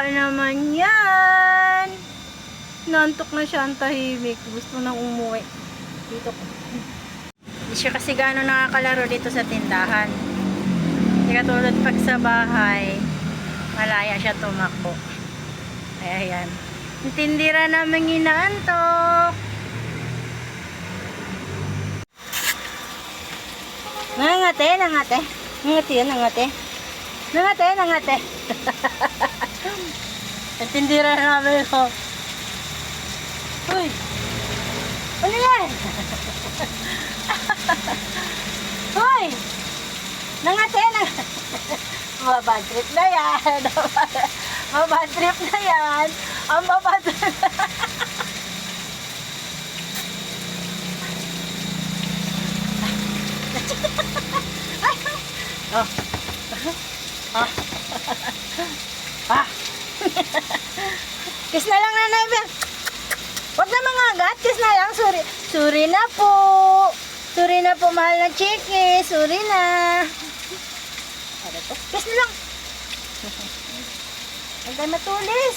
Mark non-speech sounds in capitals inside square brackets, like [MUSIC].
Kawawa naman yan. Nantok na siya ang tahimik. Gusto nang umuwi. Dito ko. Hindi siya kasi gano'n nakakalaro dito sa tindahan. Hindi katulad pag sa bahay, malaya siya tumakbo. Ay, ayan. Intindira namin inaantok. Nangate, nangate. Nangate yan, nangate. Nangate, [LAUGHS] nangate. Intindira namin ko. Uy! Ano yan? [LAUGHS] Hoy! Nangate, nangate. [LAUGHS] Mabad trip na yan. [LAUGHS] Mabad trip na yan. Ang mabad Oh. Ah. ah. [LAUGHS] Kiss na lang nanay Bel. Huwag na mga agat. Kiss na lang. Sorry. Sorry na po. Sorry na po mahal na chiki. Sorry na. Ano to? Kiss na lang. [LAUGHS] Huwag tayo matulis.